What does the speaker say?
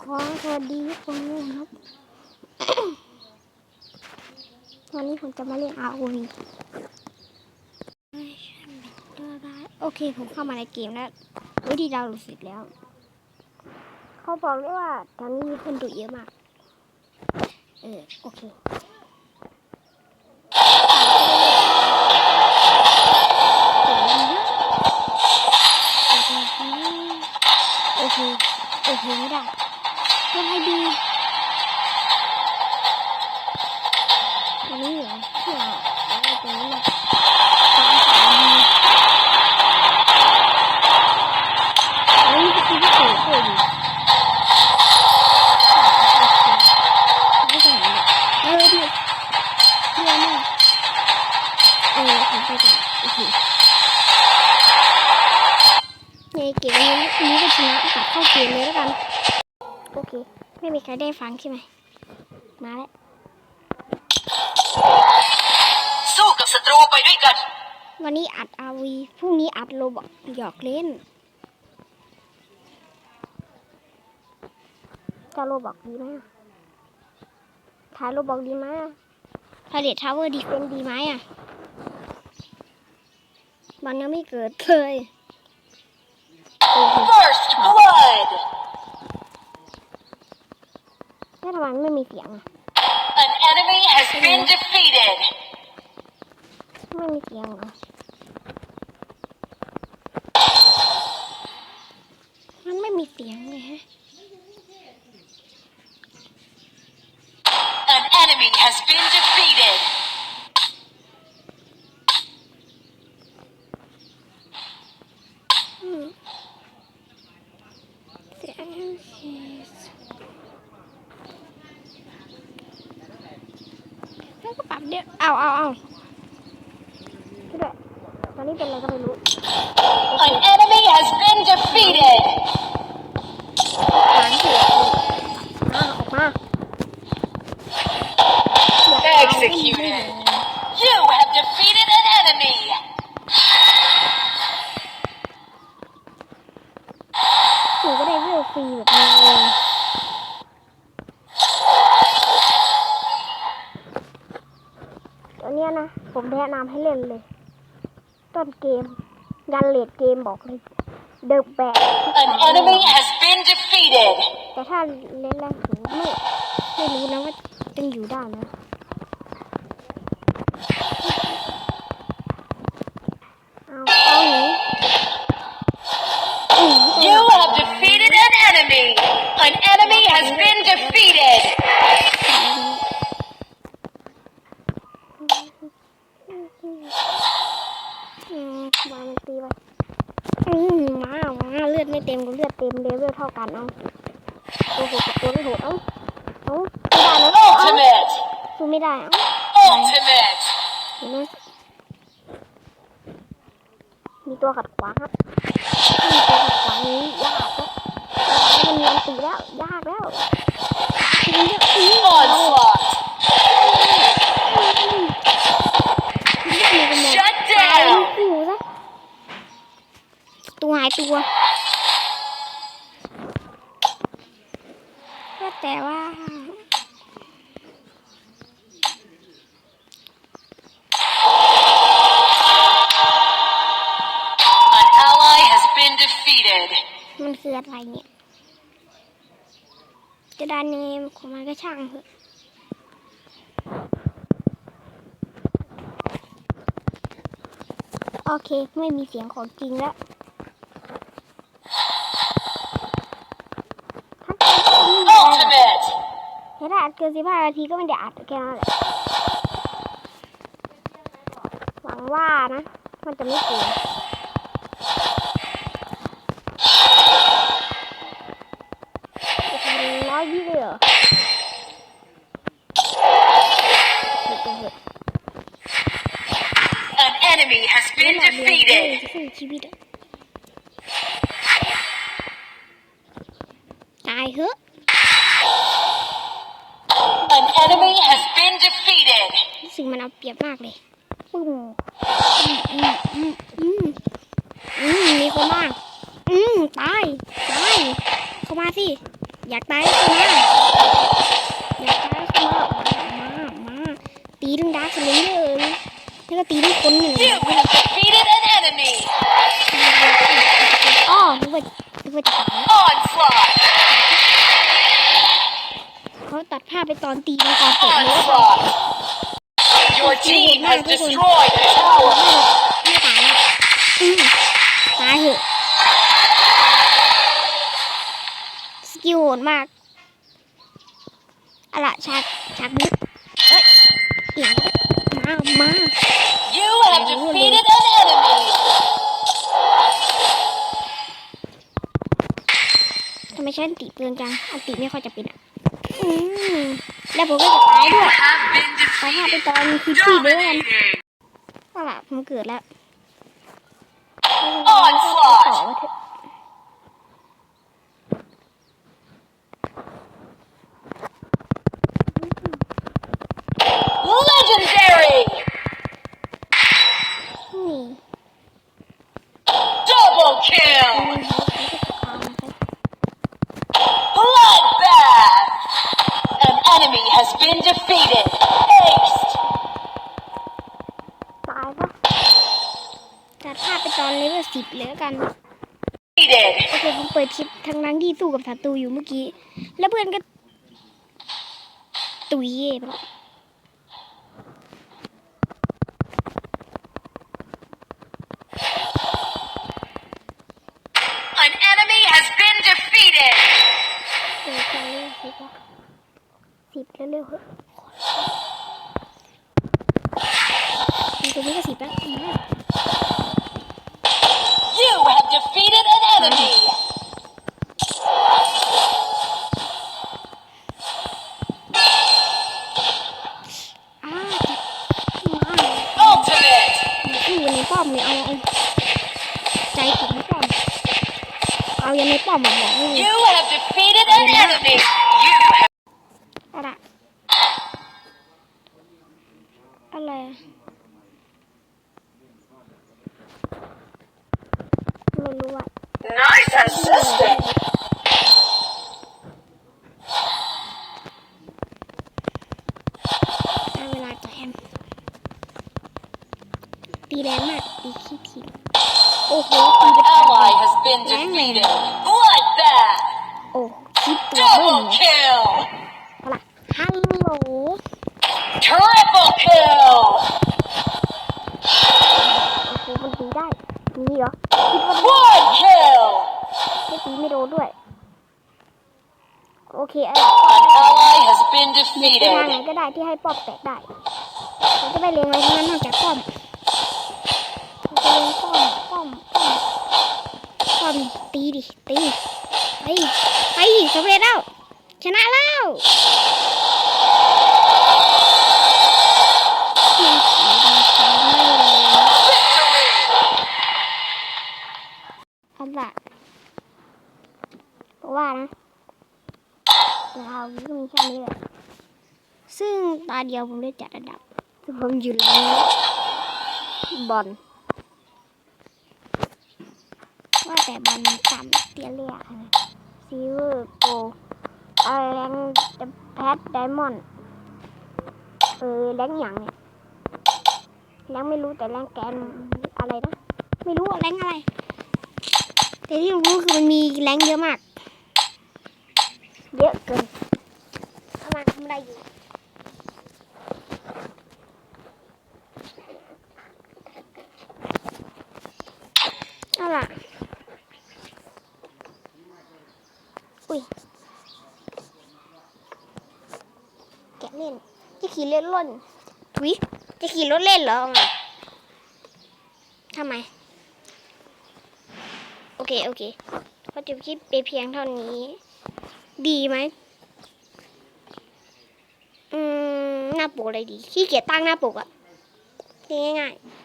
ขอสวัสดีทุกคนด้วยนะครับวันนี้ผมจะมาเล่น ROV โอเค ผมเข้ามาในเกมแล้ววิธีดาวน์โหลดเสร็จแล้ว เขาบอกเลยว่าตอนนี้มีคนดูเยอะมาก เออ โอเค โอเค โอเคไม่ได้ ยังไงดีอันนี้เหรอเที่ยวอะไรตรงนี้มาสามสามดีอันนี้คือที่เลยดิไม่ใช่เหรอเออดิเที่ยวมากเออผมไปก่อนโอเคในเกมนี้นี้ก็ชนะกลับเข้าเกมเลยแล้วกัน เค ไม่มีใครได้ฟังใช่ไหม มาแล้ว สู้กับศัตรูไปด้วยกัน วันนี้อัดอาวีพรุ่งนี้อัดโลบอกหยอกเล่นจะโลบอกดีไหมอะถ่ายโลบอกดีไหมอะถ่ายเดททาวเวอร์ดีเฟนดีไหมอะ มันยังไม่เกิดเลยโอ้โห First blood แล้วทำไมไม่มีเสียงอ่ะ An enemy has been defeated ไม่มีเสียงเหรอ มันไม่มีเสียงเลยฮะ An enemy has been defeated อาเอาเอาช่วยด้วยตอนนี้เป็นอะไรก็ไม่รู้ An enemy has been defeated หางเสียงมาออกมาอย่าเอา Executed You have defeated an enemy หนูก็ได้เวลฟรีแบบนี้ นี้ยนะ ผมแนะนำให้เล่นเลย ต้นเกม ยันเลดเกมบอกเลย เดอะแบก An enemy has been defeated แต่ถ้าเล่นแรกผมไม่ไม่รู้นะว่าจะอยู่ได้นะ เอาเอาหนีหนีไป You have defeated an enemy An enemy has been defeated อืมมามันตีไปอืมมามาเลือดไม่เต็มกับ เลือดเต็มเลเวลเท่ากันเอาโอ้โหตัวไม่โหดเอ้าเอ้าไม่ได้นะเอ้า Ultimate สู้ไม่ได้เอ้า Ultimate เห็นไหมมีตัวขัดขวางครับมีตัวขัดขวางนี้ยากแล้วมันมีอันตีแล้วยากแล้วทีนี้ก็อื้อ Onslaught ทีนี้ก็มีกระหม่อม Shut ตาย down คู่ซะตัวหายตัว แต่ว่า An ally has been defeated มันคืออะไรเนี่ยจะดานเนมของมันก็ช่างเถอะโอเค ไม่มีเสียงของจริงแล้วถ้าเกิดไม่มีอะไร Ultimate ถ้า อัดเกินสิบห้านาทีก็ไม่ได้อัดแค่นั้นแหละหวังว่านะ มันจะไม่เสียโอ้โหร้อยยี่เลยเหรอเดี๋ยวจะเหอะ An enemy has ไม่ been หลับเรียนเลย defeated จะสิ้นชีวิตอะตายเหอะ An enemy has been defeated มันเอาเปรียบมากเลยปึ้มอืมอืมอืมอืมมีคนมาอืมตายตายเข้ามาสิ อยากตายเข้ามาอยากตายเข้ามามามาตีทั้งดาร์คสเลยเลยแล้วก็ตีทั้งคนหนึ่งอ้อนึกว่านึกว่าจะตายเขาตัดภาพไปตอนตีมังกรเร็จเลย Onslaught. Your team has destroyed a tower. ไม่ตายแล้วอืมตายเหอะสกิลโหดมากอะล่ะฉากฉากนี้เอ้ยเสียงมามา You have defeated an enemy. ทำไมฉันติเปลืองจังอันติไม่ค่อยจะเป็นอะอืม แล้วผมก็จะตายด้วย Have been ตายภาพไปตอนคลิปสี่ด้วยกันเอาล่ะผมเกิดแล้วต่อ Onslaught. มาเถอะ Legendary. นี่ Double อื kill. มเขาจะตามมาไป Bloodbath. An enemy has been defeated. Aced. ตายปะตัดภาพไปตอนเลเวลสิบเลยแล้วกัน Defeated. โอเคผมเปิดคลิปทั้งนั้นที่สู้กับศัตรูอยู่เมื่อกี้ แล้วเพื่อนก็ ตุยเย่ไปแล้ว An enemy has been defeated. เปิดตอนเลเวลสิบอะสิบเร็วๆเหอะ มีตัวนี้ก็สิบแล้วมา You have defeated an enemy. อ้าจะมา Ultimate. อยู่ในป้อมเนี่ยเอาเอาใจถึงในป้อม เอายันในป้อมมาบอกไม่เลย You have defeated an enemy. You have อะไรอะไรอะไม่รู้อะ nice assistant. ได้เวลาแจม ตีแรงมากตีขี้ทีโอ้โหตี An เป็นพัน ally has been defeated. Bloodbath. โอ้คิดตัวเพิ่ม Double เลย kill. เอาล่ะฮัลโหล Triple kill. โอ้โหมันตีได้นี่เหรอคิดว่า Quad kill. ไม่ตีไม่โดนด้วยโอเคเออ An ally has been ไปทางไหน defeated. ก็ได้ที่ให้ป้อมแตกได้ผมจะไม่เลี้ยงอะไรทั้งนั้นนอกจากป้อมผมจะเลี้ยง ป้อมป้อมป้อมป้อมตีดิตีไปไปสำเร็จแล้ว ชนะแล้วเพียงสีดำขาวไม่เลย Victory. เอาละเพราะว่านะเราก็มีแค่นี้แหละซึ่งตาเดียวผมได้จัดระดับคือผมอยู่หลังบอลว่า แต่บอลต่ำเตี้ยเรียกนซีเวอร์โกอะไรแรงแพทไดมอนด์เออแรงหยังเนี่ยแรงไม่รู้แต่แรงแกนอะไรนะ ไม่รู้แรงอะไร แต่ที่รู้คือมันมีแรงเยอะมาก เยอะเกินกำลังทำอะไรอยู่เอาล่ะ อุ้ย แกะเล่น จะ ขี่เล่นล่นทุยจะขี่รถเล่นเหรอทำไม โอเค โอเคก็จบคลิปไปเพียงเท่านี้ ดีไหม อืม หน้าปกอะไรดี ขี้เกียจตั้งหน้าปกอะง่ายๆ